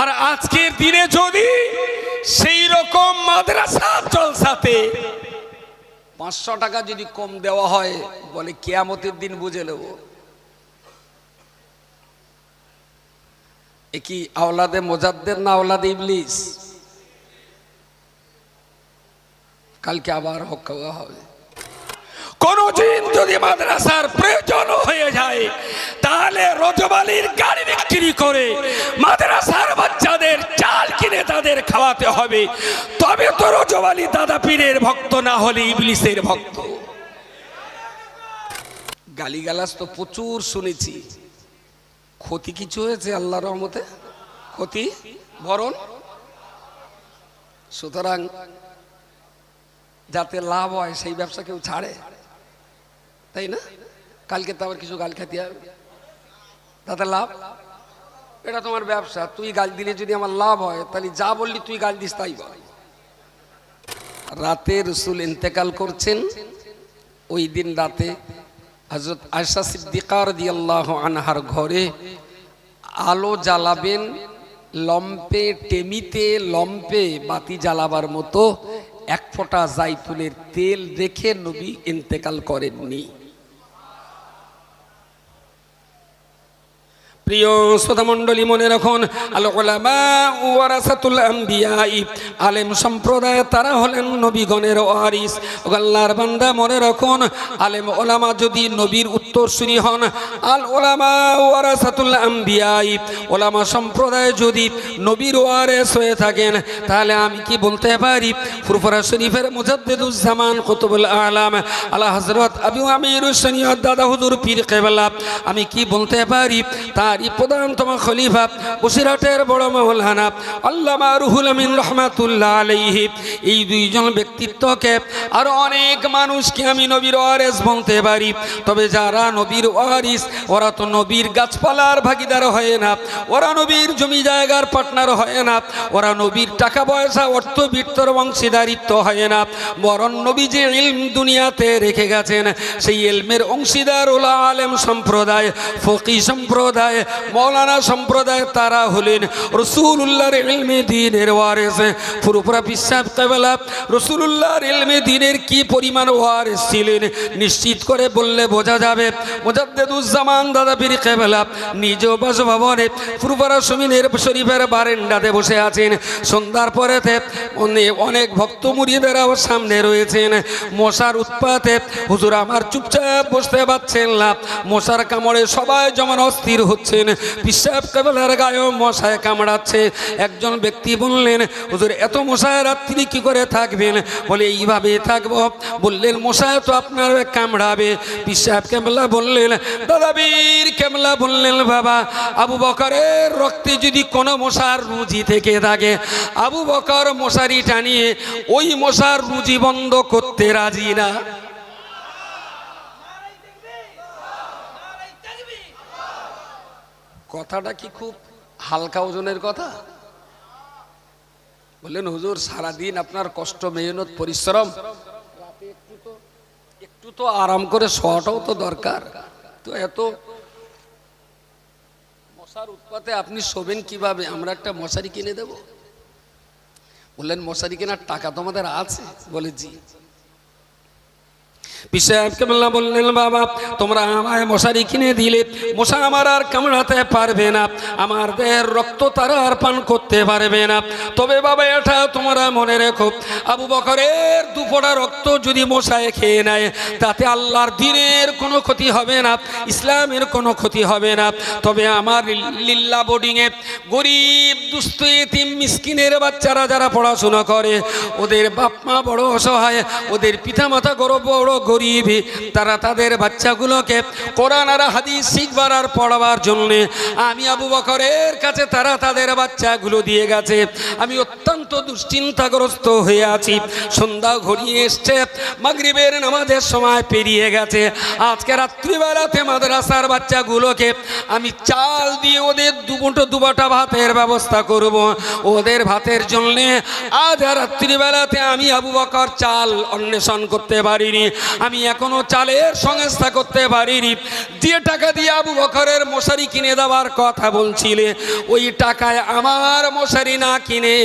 আর আজকের দিনে যদি সেই রকম মাদ্রাসা জলসাতে পাঁচশো টাকা যদি কম দেওয়া হয়, বলে কেয়ামতের দিন বুঝে নেব। এ কি আওলাদে মোজাদ্দের না আওলাদে ইবলিস? কালকে আবার হক হবে। কোন দিন যদি মাদ্রাসার প্রয়োজন হয়ে যায়, তাহলে রজবালির গাড়ি বিক্রি করে মাদ্রাসার বাচ্চাদের চাল কিনে তাদের খাওয়াতে হবে। তবে তো রজবালি দাদা পীরের ভক্ত, না হলে ইবলিসের ভক্ত। গালিগালাজ তো প্রচুর শুনেছি। ক্ষতি কিছু হয়েছে আল্লাহ রহমতে? ক্ষতি? বরণ? সুতরাং যাতে লাভ হয়, সেই ব্যবসা কেউ ছাড়ে? তাই না? কালকে তো আবার কিছু গাল খেতে হবে তাতে লাভ? এটা তোমার ব্যবসা। তুই গাল দিলে যদি আমার লাভ হয়, তাহলে যা বললি তুই গাল দিস, তাই বল। রাতে রসুল ইন্তেকাল করছেন। ওই দিন রাতে হজরত আয়সা সিদ্দিকার দিয়াল্লাহ আনহার ঘরে আলো জ্বালাবেন, লম্পে, টেমিতে, লম্পে বাতি জ্বালাবার মতো এক ফোঁটা জাইতুনের তেল দেখে নবী ইন্তেকাল করেননি। প্রিয় শ্রোতা মণ্ডলী মনে রাখুন আলেম সম্প্রদায়, তারা হলেন নবীগণের ওয়ারিস। আল্লাহর বান্দা, মনে রাখুন, আলেম ওলামা যদি নবীর উত্তর উত্তরসূরি হন আল ওলামা ওয়ারাসাতুল আম্বিয়াই, ওলামা সম্প্রদায় যদি নবীর ওয়ারেস হয়ে থাকেন, তাহলে আমি কি বলতে পারি? ফুরফুরা শরীফের মুজাদ্দিদুজ্জামান কুতুবুল আলাম, আলা হযরত আবু আমির দাদা হুজুর পীর কেবলা, আমি কি বলতে পারি? তারই প্রধানতম খলিফা বসিরহাটের বড় মৌলানা আল্লামা রুহুল আমিন রহমাতুল্লাহ আলাইহি। এই দুইজন ব্যক্তিত্বকে আরও অনেক মানুষকে আমি নবীর ওয়ারিস বলতে পারি। তবে যারা নবীর ওয়ারিস, ওরা তো নবীর গাছপালার ভাগিদার হয় না, ওরা নবীর জমি জায়গার পার্টনার হয় না, ওরা নবীর টাকা পয়সা, অর্থ বৃত্তর অংশীদারিত্ব হয় না। বরং নবী যে ইলম দুনিয়াতে রেখে গেছেন, সেই ইলমের অংশীদার ওলা আলেম সম্প্রদায়, ফকি সম্প্রদায় মৌলানা সম্প্রদায় তারা হলেন রসুল্লাহর ইলমে দিনের ওয়ারেস। পুরোপুরা বিশ্বাস কেবলা রসুল্লাহর ইলমে দিনের কি পরিমাণ ওয়ারেস ছিলেন নিশ্চিত করে বললে বোঝা যাবে। মোজাদ্দেদুজ্জামান দাদা পীর কেবলা নিজ বাসভবনে ফুরফারা সমিনের শরীফের বারেন্ডাতে বসে আছেন। সন্ধ্যার পরেতে অনে- অনেক ভক্ত মুড়িদেরাও সামনে রয়েছেন। মশার উৎপাতে হুজুর আমার চুপচাপ বসতে পারছেন না। মশার কামড়ে সবাই যেমন অস্থির হচ্ছেন পিসাব কেবলার গায়েও মশায় কামড়াচ্ছে। একজন ব্যক্তি বললেন, হুজুর, এত মশায় রাত্রি কি করে থাকবেন? বলে, এইভাবে থাকব। বললেন, মশায় তো আপনার কামড়াবে। পিসাব কেমলা বললেন, দাদাবীর কেমলা বললেন, বাবা, আবু বকরের রক্তে যদি কোনো মশার রুজি থেকে থাকে, আবু বকর মশারি টানিয়ে ওই মশার রুজি বন্ধ করতে রাজি না। কথাটা কি খুব হালকা ওজনের কথা? বললেন হুজুর, সারাদিন আপনার কষ্ট, মেহনত, পরিশ্রম একটু তো একটু তো আরাম করে শোয়াটাও তো দরকার। তো এত মশার উৎপাতে আপনি শোবেন কীভাবে? আমরা একটা মশারি কিনে দেব। বললেন, মশারি কেনার টাকা তো আমাদের আছে। বলে, জি। পিসাব কেমলা বললেন, বাবা, তোমরা আমায় মশারি কিনে দিলে, মশা আমার আর কামড়াতে পারবে না। আমার দেহের রক্ত তারা আর পান করতে পারবে না। তবে বাবা, এটা তোমরা মনে রেখো, আবু বকরের দুপোড়া রক্ত যদি মশায় খেয়ে নেয়, তাতে আল্লাহর দিনের কোনো ক্ষতি হবে না, ইসলামের কোনো ক্ষতি হবে না। তবে আমার লিল্লা বোর্ডিংয়ে গরিব, দুস্থ, এতিম, মিসকিনের বাচ্চারা যারা পড়াশোনা করে, ওদের বাপ মা বড় অসহায়, ওদের পিতামাতা গরব বড় গরিব, তারা তাদের বাচ্চাগুলোকে কোরআন আর হাদিস শিখবার আর পড়াবার জন্য। আমি আবু বকরের কাছে তারা তাদের বাচ্চাগুলো দিয়ে গেছে। আমি অত্যন্ত দুশ্চিন্তাগ্রস্ত হয়ে আছি। সন্ধ্যা ঘড়িয়ে এসছে, মাগরিবের নামাজের সময় পেরিয়ে গেছে। আজকে রাত্রিবেলাতে মাদ্রাসার বাচ্চাগুলোকে আমি চাল দিয়ে ওদের দুমুটো দুবাটা ভাতের ব্যবস্থা করব। ওদের ভাতের জন্যে আজ রাত্রিবেলাতে আমি আবু বকর চাল অন্বেষণ করতে পারিনি। আমি এখনও চালের সংস্থা করতে পারিনি। দিয়ে টাকা দিয়ে আবু বকরের মশারি কিনে দেওয়ার কথা বলছিলে। ওই টাকায় আমার মশারি না কিনে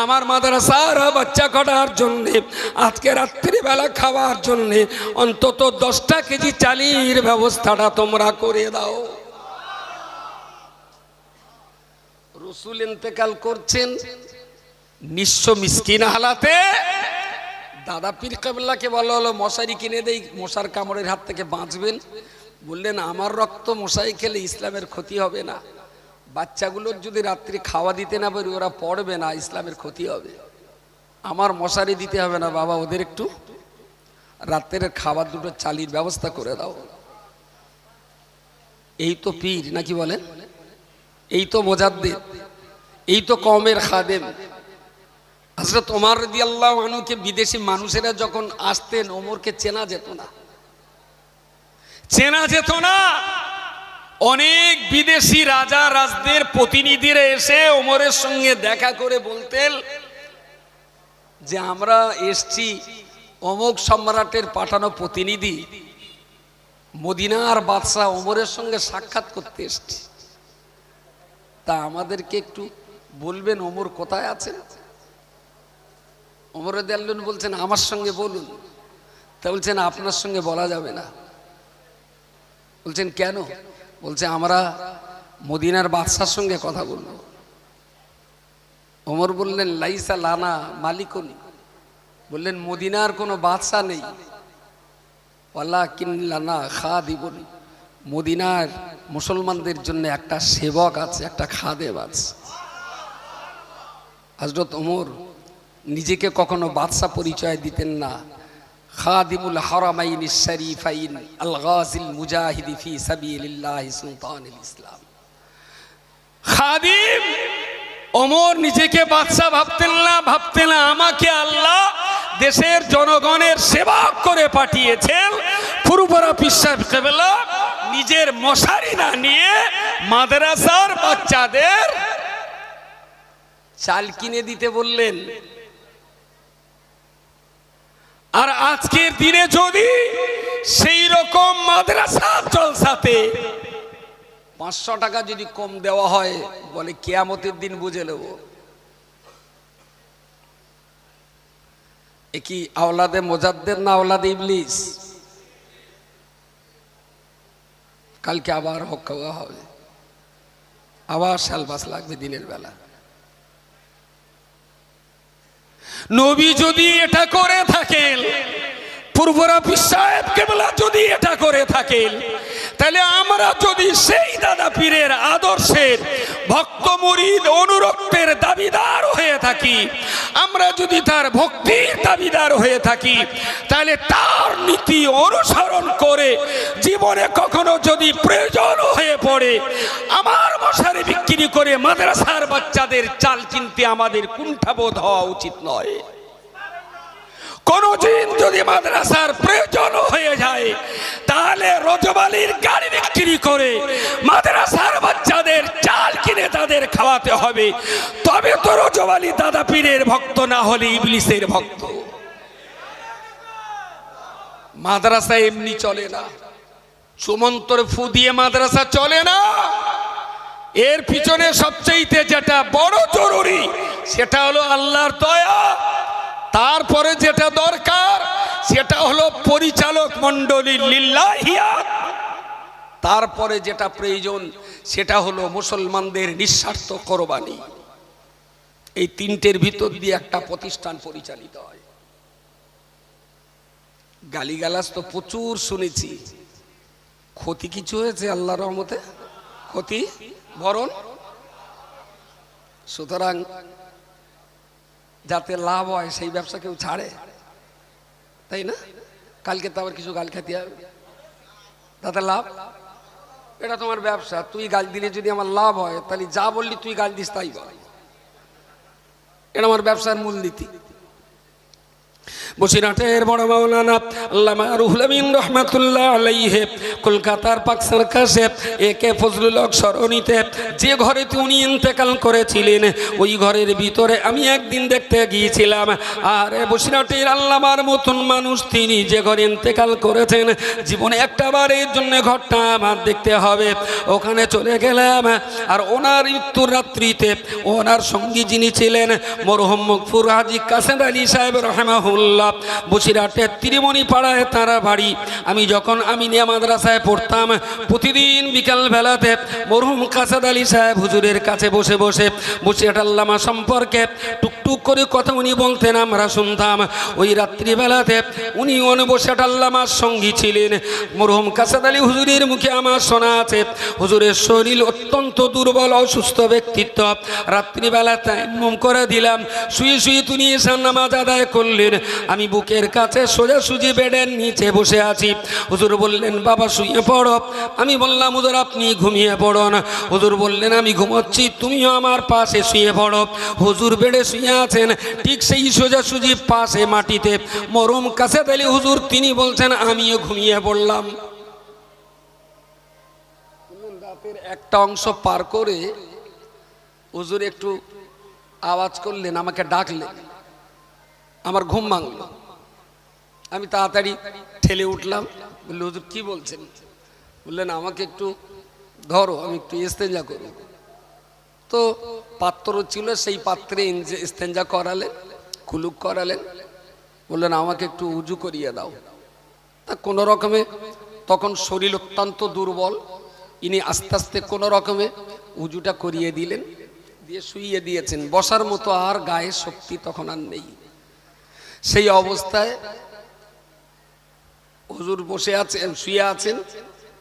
আমার মাদ্রাসার বাচ্চা কটার জন্যে, আজকে রাত্রিবেলা খাওয়ার জন্যে অন্তত দশটা কেজি চালির ব্যবস্থাটা তোমরা করে দাও। রসুল ইন্তেকাল করছেন, নিঃস্ব মিসকিন হালাতে দাদা পীর কাবলাকে বলা হলো, মশারি কিনে দেই, মশার কামড়ের হাত থেকে বাঁচবেন। বললেন, আমার রক্ত মশাই খেলে ইসলামের ক্ষতি হবে না। বাচ্চাগুলোর যদি রাত্রি খাওয়া দিতে না পারি, ওরা পড়বে না, ইসলামের ক্ষতি হবে। আমার মশারি দিতে হবে না, বাবা, ওদের একটু রাত্রের খাবার দুটো চালির ব্যবস্থা করে দাও। এই তো পীর, নাকি বলেন? এই তো মোজাদ্দের এই তো কমের খাদেম। হজরত ওমর রদি আল্লাহ আনুকে বিদেশি মানুষেরা যখন আসতেন, ওমরকে চেনা যেত না। চেনা যেত না। অনেক বিদেশি রাজা, রাজদের প্রতিনিধিরা এসে ওমরের সঙ্গে দেখা করে বলতেন যে, আমরা এসছি অমোক সম্রাটের পাঠানো প্রতিনিধি। মদিনার বাদশাহ ওমরের সঙ্গে সাক্ষাৎ করতে এসছি। তা আমাদেরকে একটু বলবেন, ওমর কোথায় আছেন? ওমর দেয়াল্লুন বলছেন, আমার সঙ্গে বলুন। তা বলছেন, আপনার সঙ্গে বলা যাবে না। বলছেন, কেন? বলছে, আমরা মদিনার বাদশার সঙ্গে কথা বলব। ওমর বললেন, লাইসা লানা মালিকনি। বললেন, মদিনার কোনো বাদশা নেই। ওয়াল্লা কিনলানা খা দিবনি মদিনার মুসলমানদের জন্য একটা সেবক আছে, একটা খাদেব আছে। হজরত ওমর নিজেকে কখনো বাদশা পরিচয় দিতেন না। খাদিমুল হারামাইন শরীফাইন আল গাজিল মুজাহিদি ফি সাবিলিল্লাহ সুলতানুল ইসলাম। খাদিম, ওমর নিজেকে বাদশা ভাবতেন না ভাবতেন না আমাকে আল্লাহ দেশের জনগণের সেবা করে পাঠিয়েছেন। পুরুপরা পিসাব কেবলা, নিজের মশারি না নিয়ে মাদ্রাসার বাচ্চাদের চাল কিনে দিতে বললেন। আর আজকের দিনে যদি সেই রকম মাদ্রাসা জলসাতে পাঁচশো টাকা যদি কম দেওয়া হয়, বলে কেয়ামতের দিন বুঝে নেব। এ কি আওলাদে মোজাদ্দের না আওলাদে ইবলিস? কালকে আবার হক হবে। আবার শালবাস লাগবে দিনের বেলা। নবী যদি এটা করে থাকেন, পূর্বরা সাহেব কেবলা যদি এটা করে থাকেন, তাহলে আমরা যদি সেই দাদা পীরের আদর্শের ভক্ত মুরিদ অনুরক্তের দাবিদার হয়ে থাকি, আমরা যদি তার ভক্তির দাবিদার হয়ে থাকি, তাহলে তার নীতি অনুসরণ করে জীবনে কখনো যদি প্রয়োজন হয়ে পড়ে, আমার মশারি বিক্রি করে মাদ্রাসার বাচ্চাদের চাল কিনতে আমাদের কুণ্ঠাবোধ হওয়া উচিত নয়। কোনদিন যদি মাদ্রাসার প্রয়োজন হয়ে যায়, তাহলে রজবালির গাড়ি বিক্রি করে মাদ্রাসার বাচ্চাদের চাল কিনে তাদের খাওয়াতে হবে। তবে তো রজবালি দাদা পীরের ভক্ত, না হলে ইবলিসের ভক্ত। মাদ্রাসা এমনি চলে না। সুমন্তর ফু দিয়ে মাদ্রাসা চলে না। এর পিছনে সবচেয়ে যেটা বড় জরুরি, সেটা হলো আল্লাহর দয়া। তারপরে যেটা দরকার, সেটা হলো পরিচালক মন্ডলী লিল্লাহিয়া তারপরে যেটা প্রয়োজন, সেটা হলো মুসলমানদের নিঃস্বার্থ কোরবানি। এই তিনটের ভিতর দিয়ে একটা প্রতিষ্ঠান পরিচালিত হয়। গালিগালাজ তো প্রচুর শুনেছি। ক্ষতি কিছু হয়েছে আল্লাহ রহমতে? ক্ষতি? বরণ। সুতরাং যাতে লাভ হয়, সেই ব্যবসা কেউ ছাড়ে, তাই না? কালকে তো আবার কিছু গাল খেতে হবে। তাতে লাভ? এটা তোমার ব্যবসা, তুই গাল দিলে যদি আমার লাভ হয়, তাহলে যা বললি তুই গাল দিস, তাই বল। এটা আমার ব্যবসার মূলনীতি। বসিরহাটের বড় মাওলানা আল্লামা রুহুল আমিন রহমাতুল্লাহ আলাইহে, কলকাতার পাক সার্কাসে একে ফজলুল হক সরণিতে যে ঘরে উনি ইন্তেকাল করেছিলেন, ওই ঘরের ভিতরে আমি একদিন দেখতে গিয়েছিলাম। আর বসিরহাটের আল্লামার মতন মানুষ তিনি যে ঘরে ইন্তেকাল করেছেন, জীবনে একটা বারের জন্য ঘরটা আমার দেখতে হবে। ওখানে চলে গেলাম আর ওনার মৃত্যুর রাত্রিতে ওনার সঙ্গী যিনি ছিলেন, মরহম মকফুর হাজি কাসেদ আলী সাহেব রহমাহুল্লাহ বসিরহাটের ত্রিমণি পাড়ায় তারা বাড়ি। আমি যখন আমি আমিনিয়া মাদ্রাসায় পড়তাম, প্রতিদিন বিকালবেলাতে মরহুম কাসাদ আলী সাহেব হুজুরের কাছে বসে বসে বসিরহাট আল্লামা সম্পর্কে টুকটুক করে কথা উনি বলতেন, আমরা শুনতাম ওই রাত্রিবেলাতে উনি বসিরহাট আল্লামার সঙ্গী ছিলেন। মরহম কাসাদ আলী হুজুরের মুখে আমার শোনা আছে। হুজুরের শরীর অত্যন্ত দুর্বল, অসুস্থ ব্যক্তিত্ব। রাত্রিবেলা তাইমুম করে দিলাম। শুয়ে শুয়ে তিনি এসান নামাজ আদায় করলেন। আমি বুকের কাছে সোজাসুজি বেডের নিচে বসে আছি। হুজুর বললেন, বাবা, শুয়ে পড়ো। আমি বললাম, হুজুর, আপনি ঘুমিয়ে পড়ন। হুজুর বললেন, আমি ঘুমাচ্ছি, তুমিও আমার পাশে শুয়ে পড়ো। হুজুর বেডে শুয়ে আছেন, ঠিক সেই সোজাসুজি পাশে মাটিতে। মরম কাছে তাহলে হুজুর, তিনি বলছেন, আমিও ঘুমিয়ে পড়লাম। একটা অংশ পার করে হুজুর একটু আওয়াজ করলেন, আমাকে ডাকলেন আমার ঘুম ভাঙল। আমি তাড়াতাড়ি ঠেলে উঠলাম। বললে, হুজুর, কি বলছেন? বললেন, আমাকে একটু ধরো, আমি একটু ইস্তেঞ্জা করব। তো পাত্র ছিল, সেই পাত্রে ইস্তেঞ্জা করালেন কুলুক করালেন। বললেন, আমাকে একটু উজু করিয়ে দাও। তা কোনো রকমে তখন শরীর অত্যন্ত দুর্বল। ইনি আস্তে আস্তে কোনো রকমে উজুটা করিয়ে দিলেন, দিয়ে শুইয়ে দিয়েছেন। বসার মতো আর গায়ে শক্তি তখন আর নেই। সেই অবস্থায় হুজুর বসে আছেন, শুয়ে আছেন।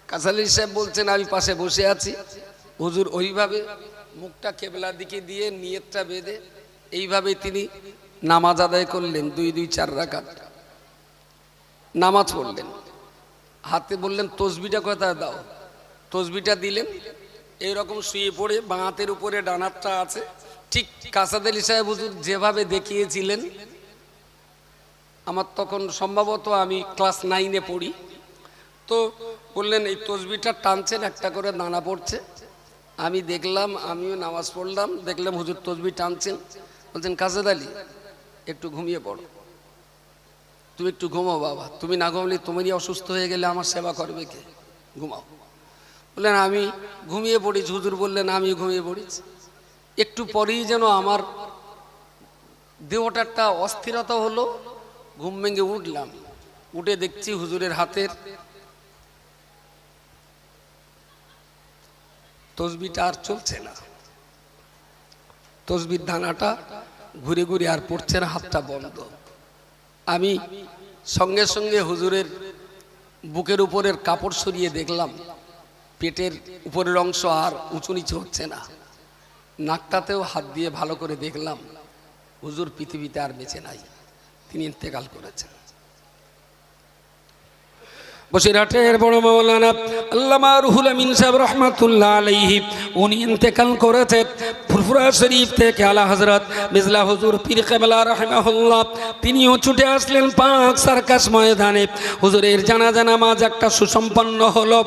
কাসালি সাহেব বলছেন, আমি পাশে বসে আছি। হুজুর ওইভাবে মুখটা কেবলার দিকে দিয়ে নিয়তটা বেঁধে এইভাবে তিনি নামাজ আদায় করলেন, দুই দুই, চার রাকাত। নামাজ পড়লেন। হাতে বললেন তসবিটা কোথায় দাও? তসবিটা দিলেন। এইরকম শুয়ে পড়ে বাঁ হাতের উপরে ডানারটা আছে। ঠিক কাসাদ আলী সাহেব হুজুর যেভাবে দেখিয়েছিলেন, আমার তখন সম্ভবত আমি ক্লাস নাইনে পড়ি। তো বললেন, এই তসবিটা টানছেন, একটা করে দানা পড়ছে। আমি দেখলাম, আমিও নামাজ পড়লাম, দেখলাম হুজুর তসবি টানছেন। বলছেন কাসাদ আলী, একটু ঘুমিয়ে পড়ো। তুমি একটু ঘুমাও বাবা। তুমি না ঘুমলে তুমি অসুস্থ হয়ে গেলে আমার সেবা করবে কে? ঘুমাও। বললেন, আমি ঘুমিয়ে পড়েছি। হুজুর বললেন আমি ঘুমিয়ে পড়েছি। একটু পরেই যেন আমার দেহটা একটা অস্থিরতা হলো, ঘুম ভেঙে উঠলাম। উঠে দেখছি হুজুরের হাতের তসবিটা আর চলছে না। তসবির দানাটা ঘুরে ঘুরে আর পড়ছে না, হাতটা বন্ধ। আমি সঙ্গে সঙ্গে হুজুরের বুকের উপরের কাপড় সরিয়ে দেখলাম, পেটের উপরের অংশ আর উঁচু নিচু হচ্ছে না। নাকটাতেও হাত দিয়ে ভালো করে দেখলাম, হুজুর পৃথিবীতে আর বেঁচে নাই, তিনি ইন্তেকাল করেছেন। বসিরহাটের বড় মৌলানা আল্লামা রুহুল আমিন সাহেব রহমাতুল্লাহ আলাইহি, উনি ইন্তেকাল করেছেন ফুরফুরা শরীফ থেকে আলা হজরত মিজলা হুজুর পীর কেবলা রহমাহুল্লাহ। তিনিও ছুটে আসলেন পাঁচ সার্কাস ময়দানে। হুজুরের জানাজা নামাজ একটা সুসম্পন্ন হলো।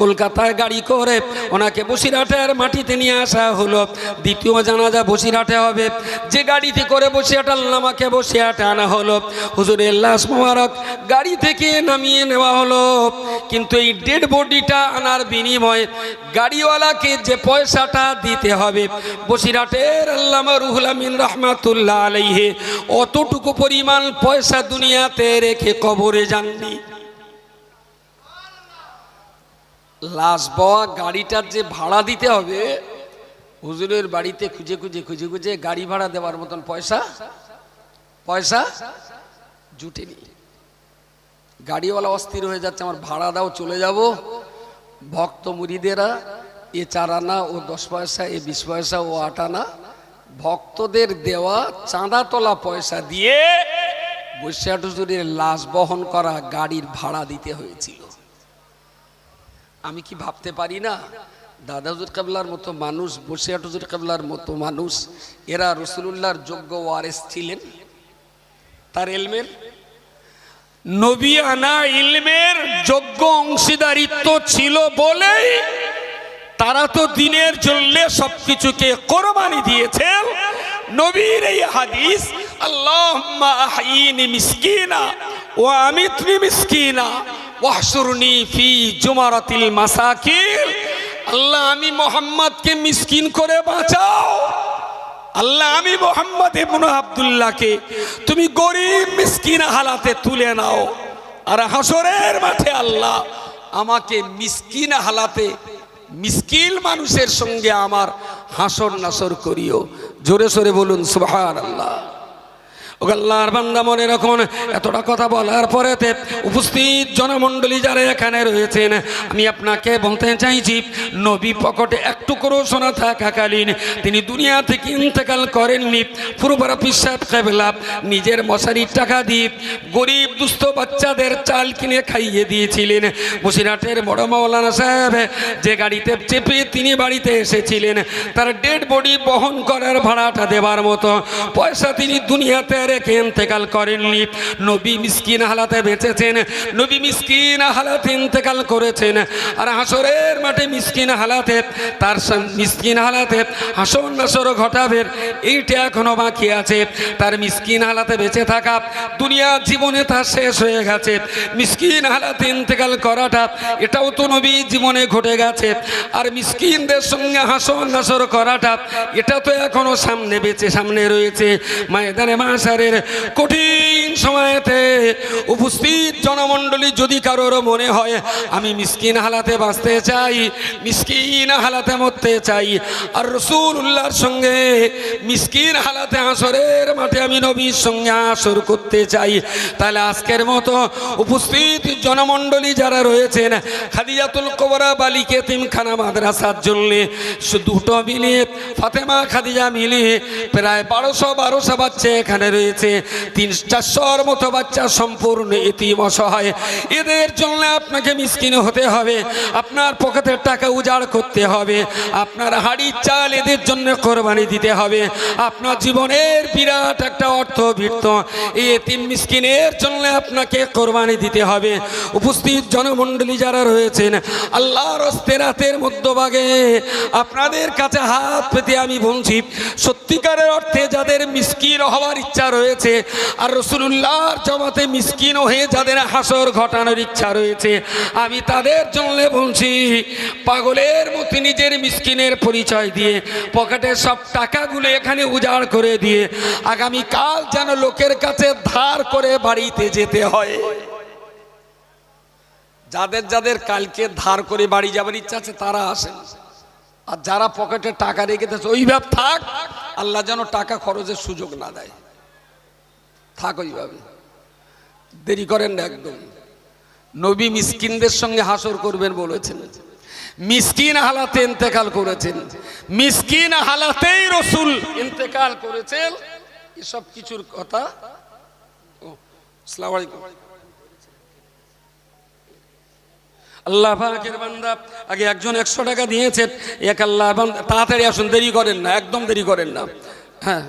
কলকাতায় গাড়ি করে ওনাকে বসিরহাটের মাটিতে নিয়ে আসা হলো। দ্বিতীয় জানাজা বসিরহাটে হবে। যে গাড়িতে করে বসিরহাট আল্লামাকে বসিরহাটে আনা হলো। হুজুরের লাশ মোবারক গাড়ি থেকে নামিয়ে নেওয়া হলো। কিন্তু এই ডেড বডিটা আনার বিনিময়ে গাড়িওয়ালাকে যে পয়সাটা দিতে হবে, বসিরহাটের আল্লামা রুহুল রহমাতুল্লাহ আলাইহে, অতটুকু পরিমাণ পয়সা দুনিয়াতে রেখে কবরে যাননি। লাশ বওয়া গাড়িটার যে ভাড়া দিতে হবে, হুজুরের বাড়িতে খুঁজে খুঁজে খুঁজে খুঁজে গাড়ি ভাড়া দেওয়ার মতন পয়সা পয়সা জুটেনি। গাড়িওয়ালা অস্থির হয়ে যাচ্ছে, আমার ভাড়া দাও, চলে যাব। ভক্ত মুড়িদেরা, এ চার আনা, ও দশ পয়সা, এ বিশ পয়সা, ও আট আনা। ভক্তদের দেওয়া চাঁদা তোলা পয়সা দিয়ে বৈশাখ লাশ বহন করা গাড়ির ভাড়া দিতে হয়েছিল। আমি কি ভাবতে পারি না? দাদা হুজুর কাবলার মতো মানুষ বসিয়াট হুজুর কাবলার মতো মানুষ, এরা রসুলুল্লাহর যোগ্য ওয়ারেস ছিলেন। তার এলমের নবী আনা ইলমের যোগ্য অংশীদারিত্ব ছিল বলেই তারা তো দিনের জন্য সবকিছুকে কোরবানি দিয়েছেন। নবীর এই হাদিস আহইনি মিসকিনা ওয়া আমিতনি মিসকিনা ওয়াহশুরনি ফি জুমারাতিল মাসাকিন। আল্লাহ, আমি মোহাম্মদকে মিসকিন করে বাঁচাও। আল্লাহ, আমি মোহাম্মদ ইবনু আব্দুল্লাহকে তুমি গরিব মিসকিন হালাতে তুলে নাও। আর হাসরের মাঠে আল্লাহ আমাকে মিসকিন হালাতে মিসকিল মানুষের সঙ্গে আমার হাসর নাসর করিও। জোরে সোরে বলুন সুবহান আল্লাহ ও বান্দা মনে রাখুন, এতটা কথা বলার পরেতে উপস্থিত জনমণ্ডলী যারা এখানে রয়েছেন, আমি আপনাকে বলতে চাইছি, নবী পকেটে একটু করে শোনা থাকাকালীন তিনি দুনিয়া থেকে ইন্তেকাল করেননি। পূর্বরা পিসাব কেবলা নিজের মশারির টাকা দিয়ে গরিব, দুস্থ বাচ্চাদের চাল কিনে খাইয়ে দিয়েছিলেন। বসিরহাটের বড় মৌলানা সাহেব যে গাড়িতে চেপে তিনি বাড়িতে এসেছিলেন, তার ডেড বডি বহন করার ভাড়াটা দেওয়ার মতো পয়সা তিনি দুনিয়াতে রেখে ইন্তেকাল করেননি। নবী মিসকিন হালাতে বেঁচেছেন, নবী মিসকিন হালাতে ইন্তেকাল করেছেন। আর হাসরের মাঠে মিসকিন হালাতে, তার মিসকিন হালাতে হাসন নাসর ঘটাবে, এইটা এখনও বাকি আছে। তার মিসকিন হালাতে বেঁচে থাকা দুনিয়া জীবনে তার শেষ হয়ে গেছে। মিসকিন হালাতে ইন্তেকাল করাটা, এটাও তো নবী জীবনে ঘটে গেছে। আর মিসকিনদের সঙ্গে হাসন নাসর করাটা, এটা তো এখনও সামনে বেঁচে, সামনে রয়েছে। ময়দানে মাসারের কঠিন সময়তে উপস্থিত জনমণ্ডলী যদি কারোর মনে হয়, আমি মিসকিন হালাতে বাঁচতে চাই, মিসকিন হালাতে মরতে চাই, আর রসুল উল্লাহর সঙ্গে মিসকিন হালাতে আসরের মাঠে আমি নবীর সঙ্গে আসর করতে চাই। তাহলে আজকের মতো উপস্থিত জনমণ্ডলী যারা রয়েছেন, খাদিজাতুল কোবরা, বালিকে তিমখানা মাদ্রাসার জন্য দুটো মিলিয়ে ফাতেমা, খাদিজা মিলিয়ে প্রায় বারোশো বারোশো বাচ্চা এখানে রয়েছে তিন চারশোর মতো বাচ্চা সম্পূর্ণ এতিম অসহায়। এদের জন্য আপনাকে মিসকিন হতে হবে। আপনার পকেটের টাকা উজাড় করতে হবে। আপনার হাড়ির চাল এদের জন্য কোরবানি দিতে হবে। আপনার জীবনের বিরাট একটা অর্থ বৃত্ত এতিম মিসকিনের জন্য আপনাকে কোরবানি দিতে হবে। উপস্থিত জনমণ্ডলী যারা রয়েছেন, আল্লাহর রাতের মধ্যভাগে আপনাদের কাছে হাত পেতে আমি বলছি, সত্যিকারের অর্থে যাদের মিসকিন হওয়ার ইচ্ছা রয়েছে। আর রসুল্লাহর জমাতে মিসকিন হয়ে যাদের হাসর ঘটানোর ইচ্ছা রয়েছে, আমি তাদের জন্য বলছি, পাগলের মতো নিজের মিসকিনের পরিচয় দিয়ে পকেটের সব টাকাগুলো এখানে উজাড় করে দিয়ে আগামী কাল যেন লোকের কাছে ধার করে বাড়িতে যেতে হয়। যাদের যাদের কালকে ধার করে বাড়ি যাবার ইচ্ছা আছে, তারা আসেন। আর যারা পকেটে টাকা রেখে দিয়েছে ওইভাবে থাক, আল্লাহ যেন টাকা খরচের সুযোগ না দেয়। থাক ওইভাবে দেরি করেন না একদম। নবী মিসকিনদের সঙ্গে হাসর করবেন বলেছেন। মিসকিন হালাতে ইন্তেকাল করেছেন। মিসকিন হালাতেই রসুল ইন্তেকাল করেছেন। এসব কিছুর কথা আল্লাহ পাকের বান্দা আগে একজন একশো টাকা দিয়েছেন। এক আল্লাহ তাড়াতাড়ি আসুন, দেরি করেন না, একদম দেরি করেন না। হ্যাঁ।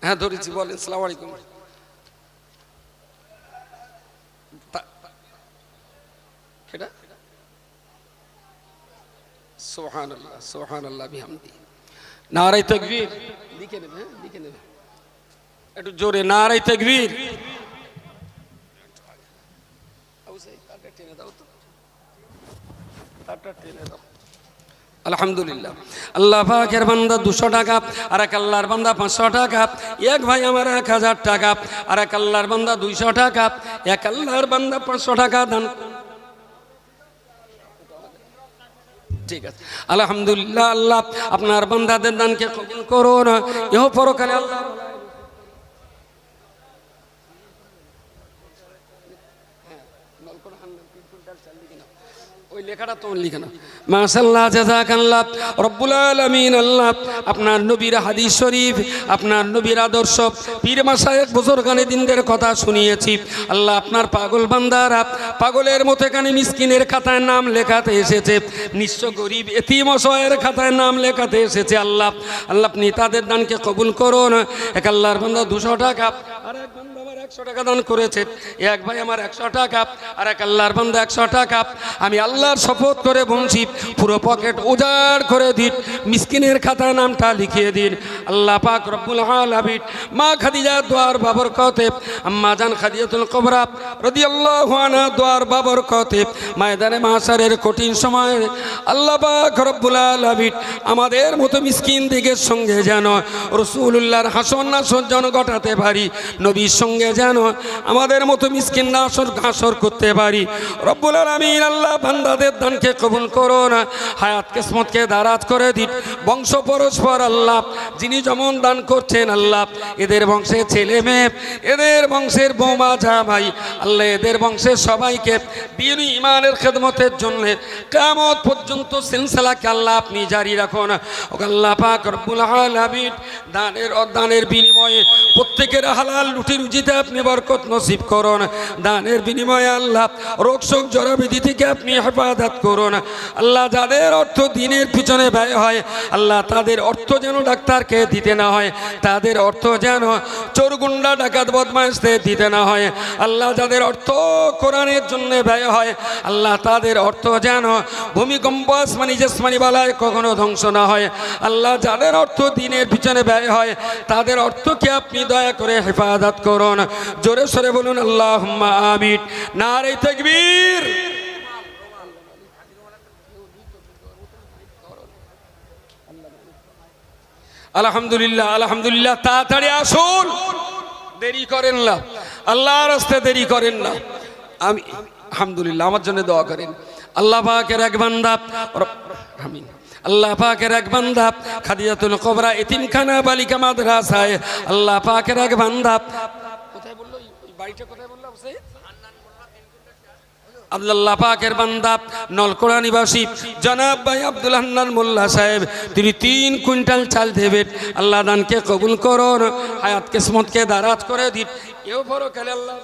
হ্যাঁ ধরেছি বলেন সালাম আলাইকুম। তা- কেটা? সুবহানাল্লাহ, সুবহানাল্লাহ বিহামদি। নারাই তকবীর। লিখে নেবে হ্যাঁ লিখে নেবে। একটু জোরে নারাই তকবীর। আলহামদুলিল্লাহ। আল্লাহ পাকের বান্দা দুশো টাকা আর এক আল্লাহর বান্দা পাঁচশো টাকা, এক ভাই আমার এক হাজার টাকা আর এক আল্লাহর বান্দা দুইশো টাকা, এক আল্লাহর বান্দা পাঁচশো টাকা দান। ঠিক আছে। আলহামদুলিল্লাহ, আল্লাহ আপনার বান্দাদের দানকে কবুল করুন। ইহ পরকালে আল্লাহ ওই লেখাটা তোমার লিখে না মাশাল্লাহ জাযাকাল্লাহ। রব্বুল আলামিন, আল্লাহ, আপনার নবীর হাদিস শরীফ, আপনার নবীর আদর্শ, পীর মাসায়েক বুজুরগানে দিনদের কথা শুনিয়েছি। আল্লাহ আপনার পাগল বান্দারা পাগলের মতো এখানে মিসকিনের খাতায় নাম লেখাতে এসেছে। নিঃস্ব গরিব এতিম অসহায়ের খাতায় নাম লেখাতে এসেছে আল্লাহ। আল্লাহ আপনি তাদের দানকে কবুল করুন। এক আল্লাহর বান্দা দুশো টাকা একশো টাকা দান করেছে। এক ভাই আমার একশো টাকা, আর এক আল্লাহর বান্দা একশো টাকা। আমি আল্লাহর শপথ করে বলছি পুরো পকেট উজাড় করে দিন, মিসকিনের খাতায় নামটা লিখিয়ে দিন। আল্লাহ পাক রব্বুল আলামিন মা খাদিজা দোয়ার বাবর কতে আম্মা জান খাদিজাতুল কবরা রাদিয়াল্লাহু আনহা দোয়ার বাবর কতে ময়দানে মাসারের কঠিন সময়ে আল্লাহ পাক রব্বুল আলামিন আমাদের মতো মিসকিন দিকের সঙ্গে যেন রসুল্লাহর হাসন না সজ্জন ঘটাতে পারি, নবীর সঙ্গে যেন আমাদের মতো মিসকিন নাসর ঘাসর করতে পারি। রব্বুল আলামিন আল্লাহ বান্দাদের দানকে কবুল করো না। হায়াত কিসমতকে দারাজ করে দিন। বংশ পরস্পর আল্লাহ, যিনি যেমন দান করছেন আল্লাহ, এদের বংশের ছেলে মেয়ে, এদের বংশের বৌমা জামাই আল্লাহ এদের বংশের সবাইকে দিন ইমানের খেদমতের জন্য কামত পর্যন্ত সিলসিলাকে আল্লাহ আপনি জারি রাখুন। আল্লাহ পাক রব্বুল আলামিন দানের অদানের বিনিময়ে প্রত্যেকের হালাল রুটি রুজিতে আপনি বরকত নসিব করুন, দানের বিনিময়ে আল্লাহ রোগ শোক জরাবিধি থেকে আপনি হেফাজত করুন। আল্লাহ যাদের অর্থ দিনের পিছনে ব্যয় হয়, আল্লাহ তাদের অর্থ যেন ডাক্তারকে দিতে না হয়, তাদের অর্থ যেন চোরগুন্ডা, ডাকাত বদমাইশদের দিতে না হয়। আল্লাহ যাদের অর্থ কোরআনের জন্য ব্যয় হয়, আল্লাহ তাদের অর্থ যেন ভূমিকম্প, আসমানি, জেসমানি বালায় কখনো ধ্বংস না হয়। আল্লাহ যাদের অর্থ দিনের পিছনে ব্যয় হয়, তাদের অর্থকে আপনি দয়া করে হেফাজত করুন। জোরে সরে বলুন আল্লাহ আমিন। নারে তকবীর। আলহামদুলিল্লাহ আলহামদুলিল্লাহ, তাড়াতাড়ি আসুন। দেরি করেন না। আল্লাহর রাস্তে দেরি করেন না। আমি, আলহামদুলিল্লাহ, আমার জন্য দোয়া করেন। আল্লাহ পাকের এক বান্দা, আমিন। আল্লাহ পাকের এক বান্দা, খাদিজাতুল কবরা, এতিমখানা, বালিকা মাদ্রাসায়। আল্লাহ পাকের এক বান্দা বান্দা, নলকোড়া নিবাসী। জনাব ভাই মোল্লা সাহেব, তিনি তিন কুইন্টাল চাল আল্লাহ দানকে কবুল করুন হায়াত কিসমতকে দারাত করে দিন। এও বড় খেলে আল্লাহ